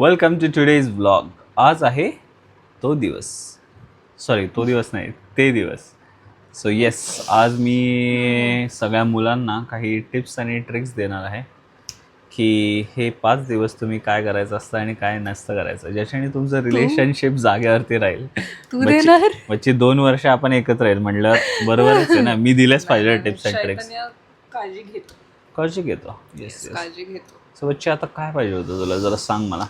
Welcome to today's blog आज आहे तो दिवस. सॉरी तो दिवस नाही ते दिवस. सो येस आज मी सगळ्या मुलांना काही टिप्स आणि ट्रिक्स देणार आहे की हे पाच दिवस तुम्ही काय करायचं असतं आणि काय नसतं करायचं. ज्याच्याने तुमचं रिलेशनशिप जागेवरती राहील? बच्ची दोन वर्ष आपण एकत्र राहील म्हटलं बरोबरच आहे ना? मी दिलेच पाहिजे टिप्स अँड ट्रिक्स काळजी घेतो. काळजी घेतो. येस येस काळजी घेतो. सो बच्ची आता काय पाहिजे होतं तुला जरा सांग मला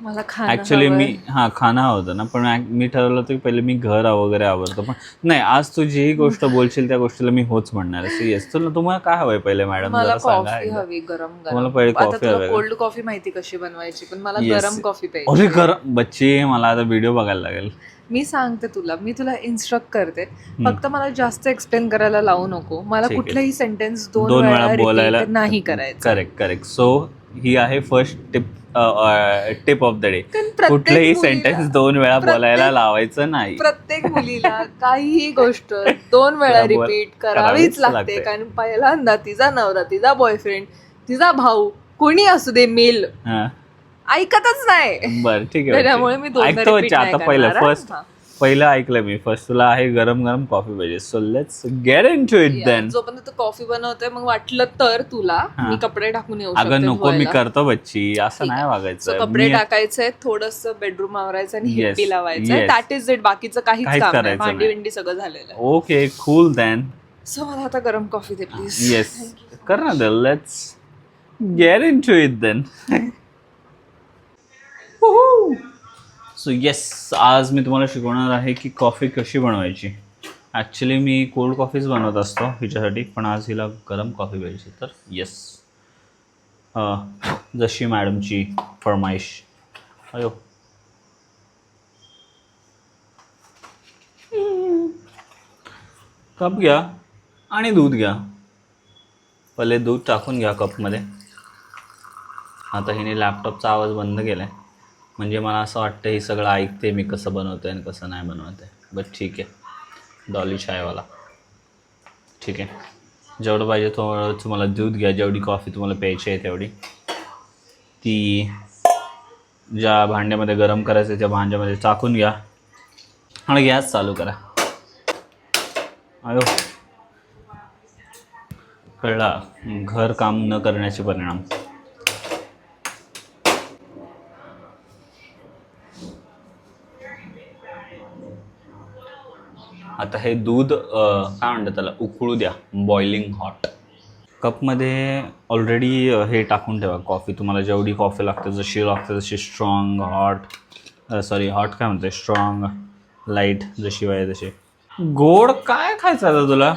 मला खाणं ऍक्च्युली हवंय. मी हा खाना होतं ना पण मी ठरवलं होतं की पहिले मी घर वगैरे आवडतो पण नाही आज तू जी गोष्ट बोलशील त्या गोष्टीला मी होच म्हणणार आहे येस तुला तुम्हाला काय हवंय पहिले मॅडम मला जरा सांगा कॉफी एकदा. हवी गरम तुम्हाला गरम पहिले आता कॉफी तुला हवी? कोल्ड कॉफी माहिती कशी बनवायची पण मला Yes. गरम कॉफी अरे पाहिजे गरम बच्ची मला आता व्हिडिओ बघायला लागेल मी सांगते तुला मी तुला इन्स्ट्रक्ट करते. फक्त मला जास्त एक्सप्लेन करायला लावू नको. मला ठीक आहे. कुठलाही सेंटेन्स दोन दोन वेळा वेळा बोलायला repeat नाही करायचं. करेक्ट करेक्ट सो ही आहे first tip tip of the day कारण प्रत्येक कुठलेही मुलीला- सेंटेन्स दोन वेळा प्रत्येक- बोलायला लावायचं नाही. प्रत्येक मुलीला काहीही गोष्ट दोन वेळा. रिपीट करावीच करावीच लागते. लागते. कारण पहिल्यांदा तिचा नवरा तिचा बॉयफ्रेंड तिचा भाऊ कोणी असू दे मेल. हा. ऐकतच नाही. बर ठीक आहे त्याच्यामुळे मी. दोनदा ऐकतो repeat बच्ची नाही आता पहिलं करणार, हा. फर्स्ट पहिलं ऐकलं मी फर्स्ट तुला आहे गरम गरम कॉफी पाहिजे. So let's get into it then जोपर्यंत तू कॉफी बनवतोय मग वाटलं तर तुला हा. मी कपडे टाकून येऊ अगं नको मी धुवायला. करतो बच्ची. असं ठीक नाही. वागायचं. कपडे मी- टाकायचंय थोडस बेडरूम आवरायचं आणि Yes, हिप्पी लावायचं yes. दॅट इज इट बाकीचं काहीच काहीच काम नाही. करायचं भांडी नाही. विंडी सगळं झालेलं आहे. ओके कूल देन सो मला आता गरम कॉफी दे प्लीज येस कर ना let's get into it then so yes आज मी तुम्हाला शिकवणार आहे की कॉफी कशी बनवायची. ॲक्च्युली मी कोल्ड कॉफीच बनवत असतो हिच्यासाठी पण आज हिला गरम कॉफी पाहिजे तर येस जशी मॅडमची फरमाईश. अयो. कप घ्या आणि दूध घ्या. पहिले दूध टाकून घ्या कपमध्ये. आता हिने लॅपटॉपचा आवाज बंद केला आहे म्हणजे मला असं वाटतं हे सगळं ऐकते मी कसं बनवतोय आणि कसं नाही बनवते बट ठीक आहे. डॉली चायवाला ठीक आहे. जेवढं पाहिजे थोडं तुम्हाला दूध घ्या. जेवढी कॉफी तुम्हाला प्यायची आहे तेवढी. ती ज्या भांड्यामध्ये गरम करायचं आहे त्या भांड्यामध्ये टाकून घ्या. आणि गॅस चालू करा. अयो. कळला? घर काम न करण्याचे परिणाम. आता हे दूध काय म्हणतात त्याला? उकळू द्या. बॉइलिंग हॉट कपमध्ये ऑलरेडी हे टाकून ठेवा कॉफी तुम्हाला जेवढी कॉफी लागते जशी लागते जशी स्ट्रॉंग हॉट सॉरी हॉट काय म्हणते स्ट्रॉंग लाइट जशी पाहिजे तशी. गोड काय खायचं आता तुला?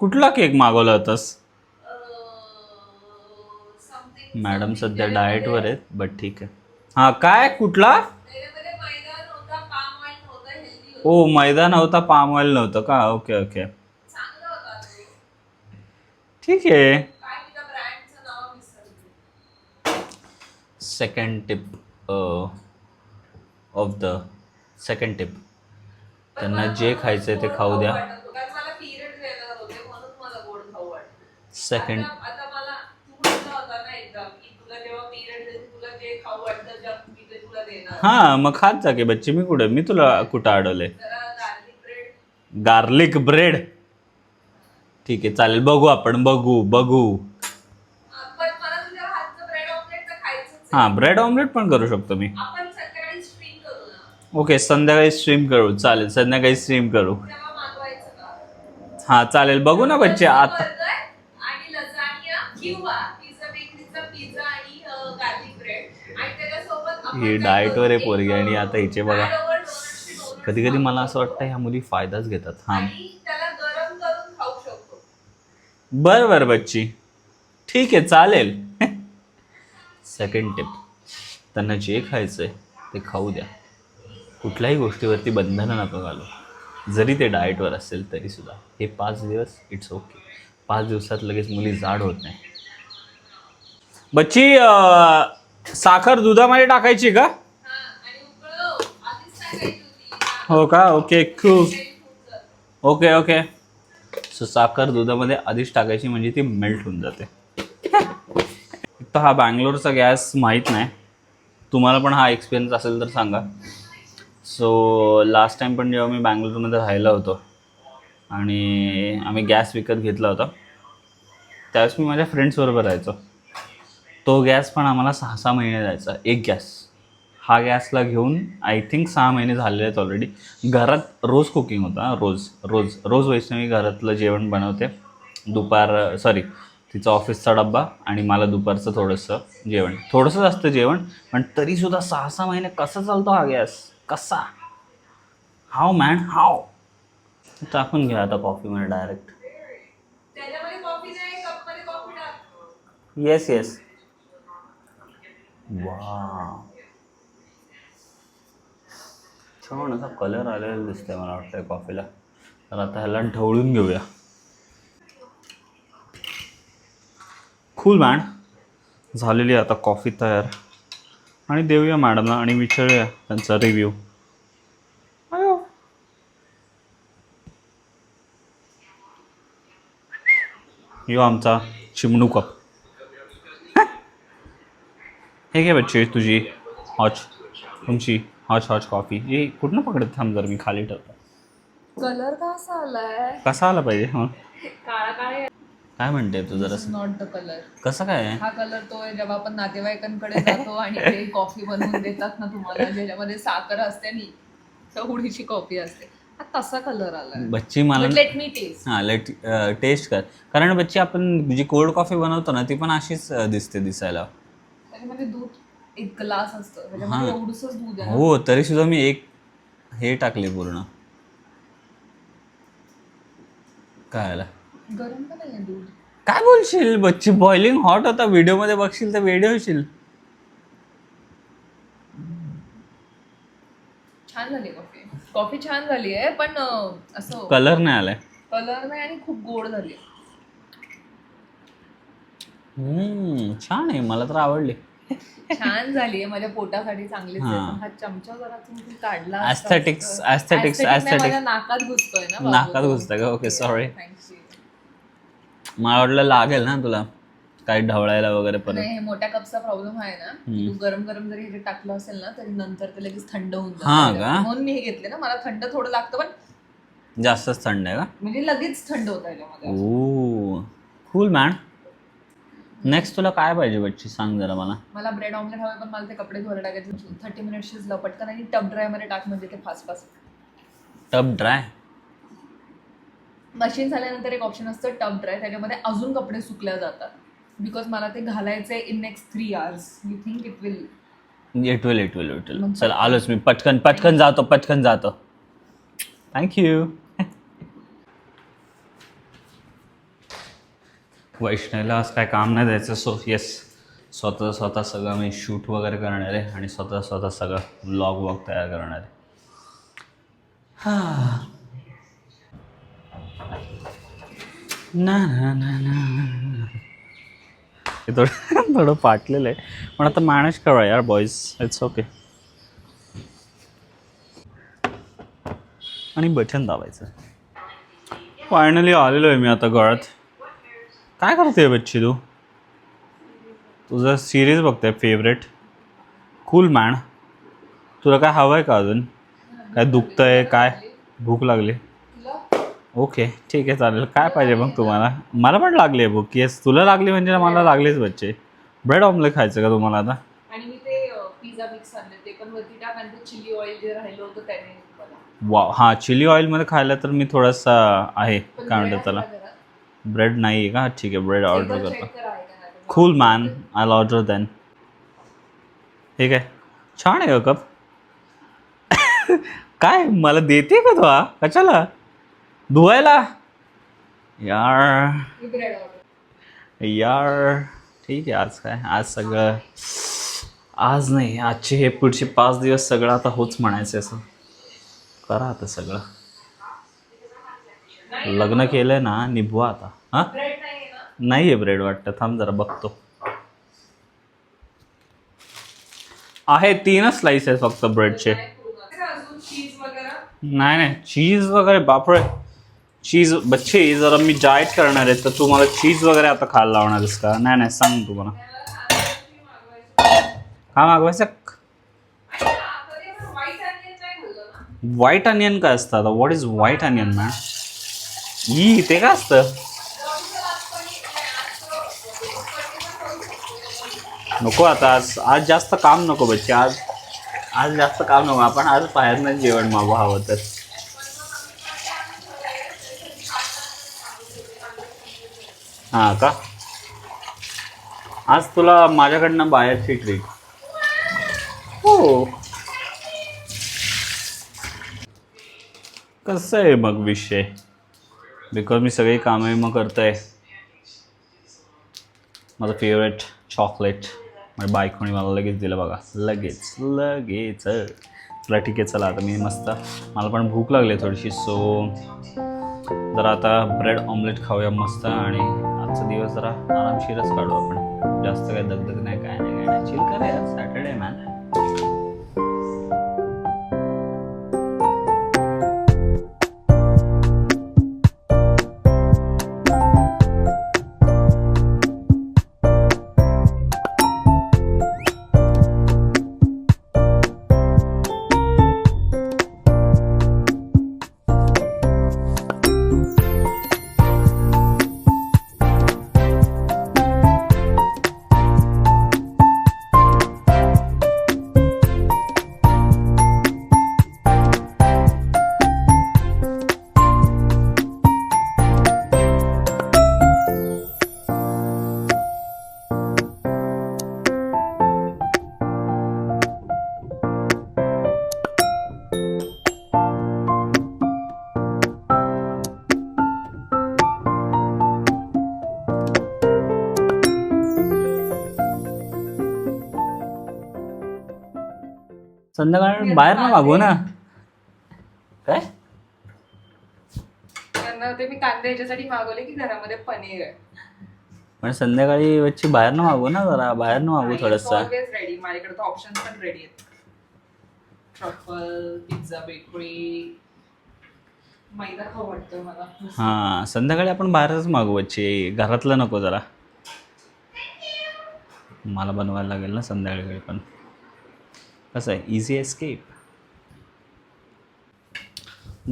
कुठला केक मागवला होतास? मॅडम सध्या डाएटवर आहेत बट ठीक आहे. हां काय? कुठला? ओ मैदा नव्हता पाम ऑइल नव्हतं का? Okay okay. ठीक आहे. Second tip of the second tip त्यांना जे खायचं आहे ते खाऊ द्या. सेकंड हां मग खात जा की बच्ची मी कुठे? मी तुला कुठं अडवलंय? गार्लिक ब्रेड ठीक आहे चालेल. बघू आपण बघू बघू. हां ब्रेड ऑमलेट पण करू शकतो मी. ओके संध्याकाळी स्ट्रीम करू चालेल संध्याकाळी स्ट्रीम करू. हां चालेल. बघू ना बच्चे आता ही डाएटवर आहे? पोरगी आणि आता हिचे बघा. कधी कधी मला असं वाटतं ह्या मुली फायदाच घेतात हां. बर बर बच्ची. ठीक आहे चालेल. सेकंड टिप त्यांना जे खायचं आहे ते खाऊ द्या. कुठल्याही गोष्टीवरती बंधनं नका घालू. जरी ते डाएटवर असेल तरीसुद्धा हे पाच दिवस इट्स ओके पाच दिवसात लगेच मुली जाड होत नाही. बच्ची अं, साखर दुधामध्ये टाकायची का? हा का? ओके जर. Okay okay. सो साखर दुधामध्ये आधीच टाकायची म्हणजे ती मेल्ट होऊन जाते. तर हा बँगलोरचा गॅस माहीत नाही. तुम्हाला पण हा एक्सपिरियन्स असेल तर सांगा. सो लास्ट टाईम पण जेव्हा मी बँगलोरमध्ये राहिलो होतो आणि आम्ही गॅस विकत घेतला होता त्यावेळेस मी माझ्या फ्रेंड्सबरोबर राहायचो. तो गॅस पण आम्हाला सहा सहा महिने जायचा एक गॅस. हा गॅसला घेऊन आय थिंक सहा महिने झालेले आहेत ऑलरेडी घरात रोज कुकिंग होतं रोज रोज रोज वैष्णवी घरातलं जेवण बनवते. दुपार सॉरी तिचा ऑफिसचा डब्बा आणि मला दुपारचं थोडंसं जेवण. थोडंसंच असतं जेवण पण तरीसुद्धा सहा सहा महिने कसा चालतो हा गॅस? कसा? हाव मॅन हाव टाकून घ्या आता कॉफीमध्ये डायरेक्ट येस येस वा छान असा कलर आलेला दिसतोय मला वाटतंय कॉफीला तर आता ह्याला ढवळून घेऊया. खूल मॅड झालेली आता कॉफी तयार. आणि देऊया मॅडमला आणि विचारूया त्यांचा रिव्ह्यू यो आमचा चिमणू कप हे घे बच्चे तुझी हॉच. तुमची हॉच हॉच कॉफी. हे कुठनं पकडत थांब जर मी खाली ठेवतो. कलर कसा आलाय? कसा आला पाहिजे? हां. काळा काळा काय म्हणते तू जरा नॉट द कलर कसं काय आहे? हा कलर तो आहे जेव्हा आपण नातेवाईकांकडे जातो आणि ते कॉफी बनवून देतात ना तुम्हाला ज्याच्यामध्ये साखर असते आणि चवडीची कॉफी असते. हा तसा कलर आलाय. बच्ची मला लेट मी टेस्ट हां लेट टेस्ट कर. कारण बच्ची आपण जी कोल्ड कॉफी बनवतो ना ती पण अशीच दिसते दिसायला. त्याच्यामध्ये दूध एक ग्लास असतं. त्याच्यामध्ये हा. दूध आहे ना. हो तरी सुद्धा मी एक हे टाकले पूर्ण. काय आला गरम पण आहे दूध? काय बोलशील? बच्ची बॉइलिंग हॉट होता. व्हिडिओमध्ये बघशील तर वेडे होशील. छान झाली कॉफी कॉफी छान झाली आहे पण अं, असं कलर नाही आलाय. कलर नाही आणि खूप गोड झाली हम्म, छान आहे. मला तर आवडली. छान झाली आहे माझ्या पोटासाठी चांगलीच आहे हा. पण हा चमचा जरा तुम्ही काढला असता Aesthetics, असतं. aesthetics, Aesthetic नाही, aesthetics. माझ्या नाकात घुसतोय ना बाबू. नाकात घुसतोय का? Okay, Okay, sorry. thank you. मला वाटलं लागेल ना तुला काही ढवळायला वगैरे परत नाही हे मोठ्या कपचा प्रॉब्लेम आहे ना. तू गरम गरम जरी हे टाकलं असेल ना तरी नंतर ते लगेच थंड होऊन हा जातं. म्हणून मी हे घेतले ना मला थंड थोडं लागतं पण जास्तच थंड आहे का म्हणजे लगेच थंड होतं याच्यामध्ये ओ कूल मॅन नेक्स्ट तुला काय पाहिजे बच्ची? सांग जरा मला. मला ब्रेड ऑमलेट हवे पण मला ते कपडे धुवायला टाकायचे थर्टी मिनिट शिजलं पटकन आणि टब ड्रायमध्ये टाक म्हणजे ते fast fast tub dry machine झाल्यानंतर एक ऑप्शन असतं टब ड्राय त्याच्यामध्ये अजून कपडे सुकल्या जातात. बिकॉज मला ते घालायचे in next three hours you think it will it will it will it will चल आलोच मी. पटकन पटकन जातो पटकन जातो. थँक्यू वैष्णवीला असं काय काम नाही द्यायचं? सो येस स्वतः स्वतः सगळं मी शूट वगैरे करणार आहे आणि स्वतः स्वतः सगळं ब्लॉग वॉग तयार करणार आहे. ना ना ना ना. हे थोडं थोडं पाटलेलं आहे. पण आता मॅनेज करा यार बॉईज इट्स ओके आणि बटन दाबायचं. फायनली आलेलो आहे मी आता गळ्यात काय करते बच्ची तू? तुझं सिरीज बघते फेवरेट कूल मॅन तुला काय हवं आहे का अजून? काय दुखतंय काय? भूक लागली? ओके ठीक आहे चालेल. काय पाहिजे मग तुम्हाला? मला पण लागली आहे भूक. येस तुला लागली म्हणजे मला लागलीच बच्चे. ब्रेड ऑमलेट खायचं का तुम्हाला आता? वा हां चिली ऑइलमध्ये खायला तर मी थोडासा आहे काय म्हणतात त्याला? आहे? ब्रेड नाही आहे का? ठीक आहे ब्रेड ऑर्डर करतो. Cool man I order then ठीक आहे. छान आहे कप काय? मला देते का तो कशाला? धुवायला? यार. यार. ठीक आहे आज काय? आज सगळं आज नाही आजचे हे पुढचे पाच दिवस सगळं आता होच म्हणायचं असं. करा आता सगळं. लग्न केलंय ना निभवा आता. हां? नाहीये नाही आहे ब्रेड वाटतं. थांब जरा बघतो. आहे तीनच स्लाइस आहेत फक्त ब्रेडचे नाही नाही. चीज वगैरे बापरे. चीज बच्चे जरा मी जायच करणार आहे तर तू मला चीज वगैरे आता खायला लावणार आहेस का? नाही नाही सांग तू मला. काय मागवायचं? व्हाईट अनियन व्हाईट अनियन काय असतं आता? What is white onion ma'am E ते का असतं नको आता आज आज जास्त काम नको बच्चे आज आज जास्त काम नको आपण आज बाहेरनं जेवण मागू हवं तर. हां का? आज तुला माझ्याकडनं बाहेरची ट्रीट हो. कसं आहे मग विषय? बिकॉज मी सगळी कामं मग करतोय. माझं फेवरेट चॉकलेट माझ्या बायकोने मला लगेच दिलं बघा. लगेच लगेच. चला ठीक आहे चला आता मी मस्त. मला पण भूक लागली आहे थोडीशी सो जरा आता ब्रेड ऑमलेट खाऊया मस्त आणि आजचा दिवस जरा आरामशीरच काढू आपण. जास्त काय दगदग नाही काय नाही काय नाही. चिल करूया सॅटर्डे मॅन संध्याकाळी बाहेर ना मागू ना. काय? त्यांना ते मी कांदे याच्यासाठी मागवले की घरामध्ये पनीर. आहे संध्याकाळी वच्ची बाहेर ना मागू ना जरा बाहेर ना मागू थोडंसं. ऑलवेज रेडी माझ्याकडे तर ऑप्शन पण रेडी आहेत. ट्रफल पिझ्झा बेकरी मैदा खाऊ वाटतं मला. हां संध्याकाळी आपण बाहेरच मागू वच्ची. घरातलं नको जरा. मला बनवायला लागेल ना संध्याकाळी पण. कसं आहे? इझी एस्केप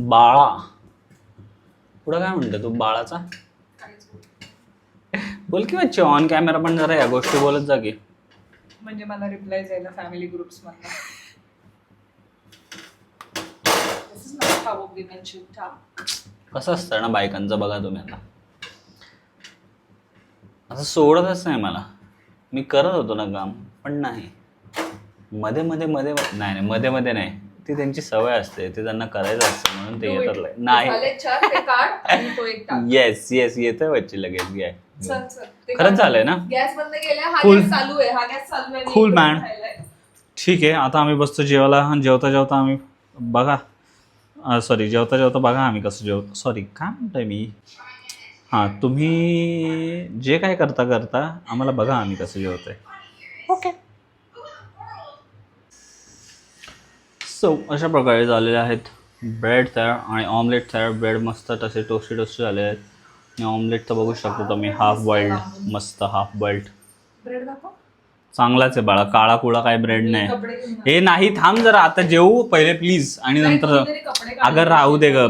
बाळा. पुढं काय म्हणतो तू बाळाचा? बोल. की बच्चे ऑन कॅमेरा पण जरा या गोष्टी बोलत जा की. म्हणजे मला रिप्लाय जायला फॅमिली ग्रुप्स मधला. कसं असतं ना बायकांचं बघा तुम्ही आता. असं सोडतच नाही मला. मी करत होतो ना काम पण नाही. मध्ये मध्ये मध्ये नाही नाही मध्ये मध्ये नाही. ती त्यांची सवय असते. ते त्यांना करायचं असतं म्हणून ते येतात. लय- नाही. झाले चार ते काढ आणि तो एक टाक येस येस येतोय बच्ची लगेच. घ्या चल, चल. ते खरंच काढ. झालंय ना? गॅस बंद केला हा Cool. गॅस चालू आहे हा गॅस चालू आहे. आणि Cool, इकडे man. राहिलाय. ठीक आहे आता आम्ही बसतो जेवायला. आणि जेवता जेवता आम्ही बघा. सॉरी जेवता जेवता बघा आम्ही कसं जेव सॉरी काय म्हणतोय मी? हां तुम्ही जे काय करता करता आम्हाला बघा आम्ही कसं जेवतोय. ओके सो अशा प्रकारे झालेले आहेत. ब्रेड तयार आणि ऑमलेट तयार. ब्रेड मस्त तसे टोस्टी टोस्टी झाले आहेत. आणि ऑमलेट तर बघू शकतो तुम्ही हाफ बॉइल्ड मस्त हाफ बॉइल्ड चांगलाच आहे बाळा. काळा कुळा काय ब्रेड नाही. हे नाही थांब जरा. आता जेवू पहिले प्लीज आणि नंतर कोणीतरी कपडे काढून अगं राहू दे ग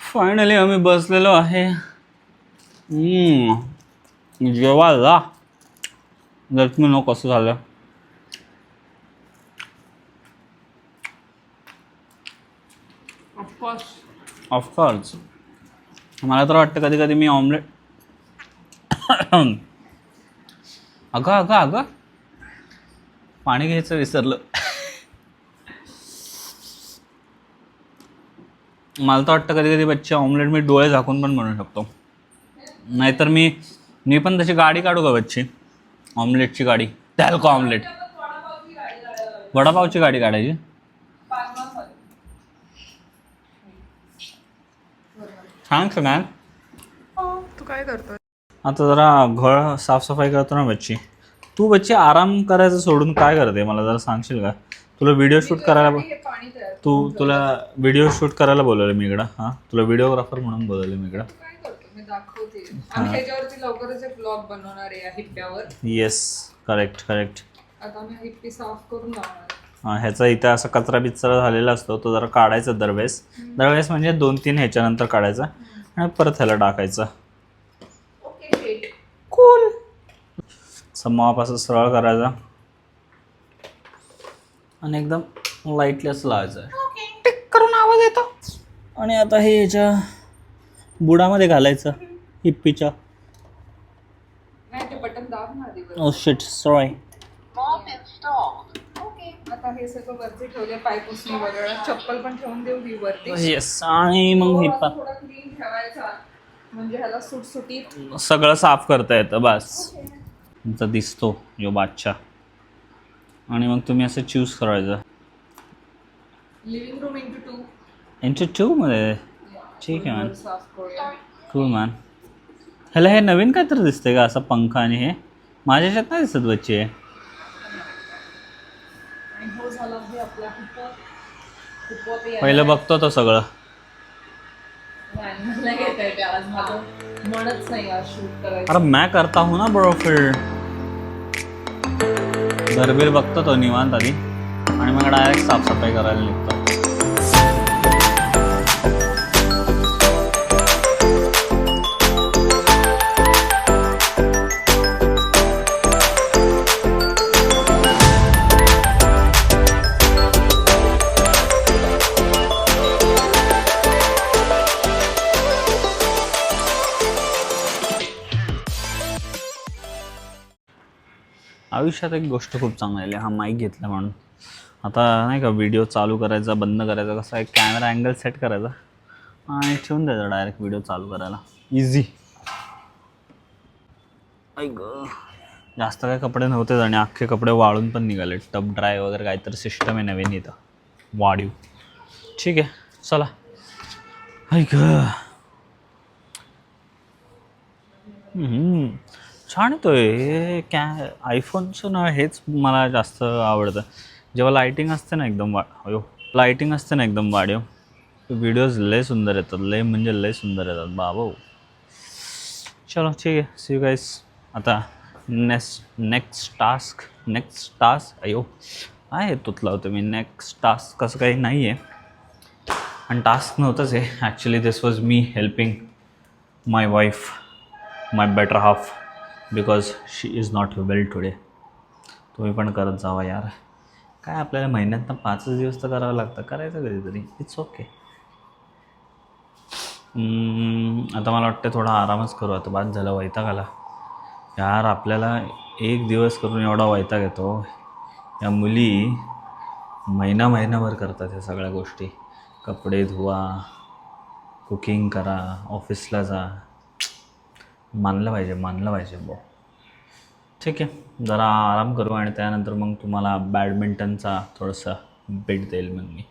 फायनली आम्ही बसलेलो आहे. जेवायला. जर मी नो कसं झालं. ऑफकोर्स मला तर वाटतं कधी कधी मी ऑमलेट अगं अगं अगं. पाणी घ्यायचं विसरलं. मला तर वाटतं कधी कधी बच्चे ऑमलेट मी डोळे झाकून पण बनवू शकतो. नाहीतर मी मी पण तशी गाडी काढू का बच्ची? ऑमलेटची गाडी. त्याल का ऑमलेट वडापावची गाडी काढायची? Thanks ma'am. तू काय करतोय? आता जरा घर साफसफाई करतो ना बच्ची. तू बच्ची आराम करायचं सोडून काय करते? मला जरा सांगशील का? तुला व्हिडिओ शूट करायला हे तू तुला व्हिडिओ शूट करायला बोलवलं मी इकडं. हां? तुला व्हिडिओग्राफर म्हणून बोलवलं मी इकडं. काय करतो? मी दाखवते. आम्ही ह्याच्यावरती लवकरच एक ब्लॉग बनवणार आहे या हिप्प्यावर. येस करेक्ट करेक्ट आता आम्ही हिप्पी साफ करून लावणार. हा, ह्याचा इथे असा कचरा बिचरा झालेला असतो तो जरा काढायचा दरवेळेस. दरवेळेस म्हणजे दोन तीन ह्याच्यानंतर काढायचा आणि परत ह्याला टाकायचा. कूल समाप असं सरळ करायचा. आणि एकदम लाईटली असं लावायचं टिक करून आवाज येतो. आणि आता हे ह्याच्या बुडामध्ये घालायचं हिप्पीच्या. शिट सॉरी आता हे सगळं वरती ठेवले पायपुसणी वगैरे. चप्पल पण ठेवून देऊ ही वरती. येस आणि मग हिप्पा थोडा थोडा क्लीन ठेवायचा. म्हणजे ह्याला सुटसुटीत. सगळं साफ करता येतं बस. तुमचा दिसतो यो बादशा आणि मग तुम्ही असं चूज करायचं. लिव्हिंग रूम इंटू टू यांच्या ठीक आहे साफ करूया. कूल मॅन ह्याला हे नवीन काय तर दिसतंय का असं पंखा आणि हे? माझ्या ह्याच्यात नाही दिसत बच्चे आणि हो झाला आहे आपला हुप्पो हुप्पो ते पहिलं बघतो तो सगळं. अरे मैं करता हूँ ना ब्रो फिर. घरबीर बघतो तो निवांत आधी. आणि मग डायरेक्ट साफसफाई करायला निघतो. आयुष्यात एक गोष्ट खूप चांगली आहे हा माईक घेतला म्हणून. आता नाही का व्हिडिओ चालू करायचा बंद करायचा कसा एक कॅमेरा अँगल सेट करायचा आणि ठेवून द्यायचा डायरेक्ट व्हिडिओ चालू करायला. इझी ऐक जास्त काय कपडे नव्हतेच आणि अख्खे कपडे वाळून पण निघाले. टब ड्राय वगैरे काहीतरी सिस्टम आहे नवीन इथं. वाढीव. ठीक आहे चला. ऐक. छान येतोय. हे कॅ आयफोनचं ना हेच मला जास्त आवडतं. जेव्हा लाईटिंग असते ना एकदम वा अयो लाईटिंग असते ना एकदम वाढीव. व्हिडिओज लय सुंदर येतात. लय म्हणजे लय सुंदर येतात. बाबा. चलो ठीक आहे. सी गाईस आता next next task next task अयो आहे तुतला लावतो मी? नेक्स्ट टास्क कसं काही नाही आहे आणि टास्क नव्हतंच आहे actually this was me helping my wife my better half because she is not well today तुम्ही पण करत जावा यार. काय आपल्याला महिन्यातनं पाचच दिवस तर करावं लागतं. करायचं कधीतरी. इट्स ओके आता मला वाटतं थोडा आरामच करू. आता बाद झालं वैताग आला यार आपल्याला एक दिवस करून एवढा वैताग येतो. या मुली महिना महिनाभर करतात ह्या सगळ्या गोष्टी. कपडे धुवा कुकिंग करा ऑफिसला जा. मानलं पाहिजे मानलं पाहिजे बो ठीक आहे जरा आराम करू आणि त्यानंतर मग तुम्हाला बॅडमिंटनचा थोडंसं भेट देईल मग मी.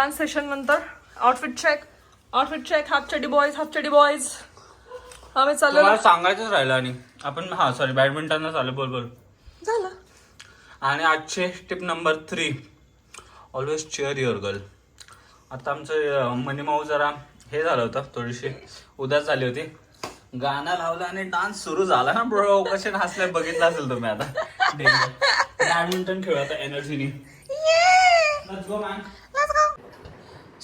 डान्स सेशन नंतर. Outfit check outfit check half चडी boys half चडी बॉयज आम्ही चाललो तुम्हाला सांगायचंच राहिलं आणि. आपण हां सॉरी बॅडमिंटनला चालू बोल बोल. झालं. आणि आजचे tip number three always cheer your girl आता आमचं मनी माऊ जरा हे झालं होतं थोडीशी उदास झाली होती. गाणं लावलं आणि डान्स सुरू झाला ना ब्रो कसे नाचले बघितलं असेल तुम्ही आता. बॅडमिंटन खेळू आता एनर्जीनी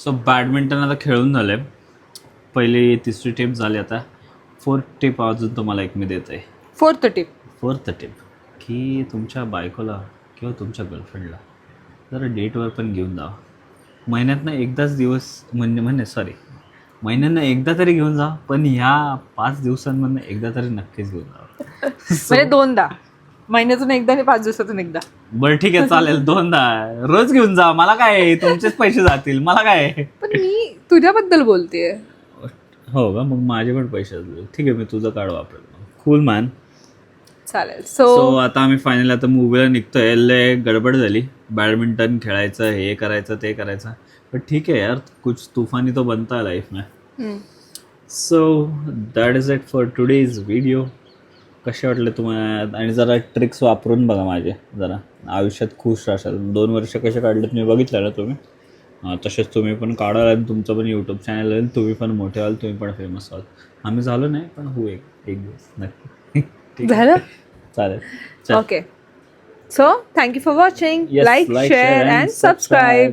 सो बॅडमिंटन आता खेळून झालंय. पहिली तिसरी टिप झाली आता. फोर्थ टिप अजून तुम्हाला एक मी देत आहे. Fourth tip. Fourth tip. की तुमच्या बायकोला किंवा तुमच्या गर्लफ्रेंडला जरा डेटवर पण घेऊन जा महिन्यातनं एकदाच दिवस म्हणजे म्हणजे सॉरी महिन्यानं एकदा तरी घेऊन जा पण ह्या पाच दिवसांमधनं एकदा तरी नक्कीच घेऊन जा म्हणजे दोनदा. महिन्यातून एकदा आणि पाच दिवसातून एकदा. बरं ठीक आहे चालेल. दोनदा. रोज घेऊन जा. मला काय आहे? तुमचेच पैसे जातील. मला काय आहे? पण मी तुझ्याबद्दल बोलतेय. हो का? मग माझे पण पैसे असतील. ठीक आहे मी तुझं कार्ड वापरेल कूल मॅन चालेल. सो सो आता आम्ही फायनली आता मुंबईला निघतोय. लय गडबड झाली. बॅडमिंटन खेळायचं हे करायचं ते करायचं. पण ठीक आहे यार. कुछ तुफानी तो बनता है लाईफ में. So that is it for today's video कसे वाटले तुम्हाला? आणि जरा ट्रिक्स वापरून बघा माझे. जरा आयुष्यात खुश राहाल दोन वर्ष कसे काढलेत मी बघितलं ना तुम्ही? तसेच तुम्ही पण काढाल आणि तुमचं पण यूट्यूब चॅनल होईल तुम्ही पण मोठे व्हाल तुम्ही पण फेमस व्हाल. आम्ही झालो नाही पण होऊ एक एक दिवस. नक्की. ठीक आहे? झालं चालेल चल okay so thank you for watching like share and subscribe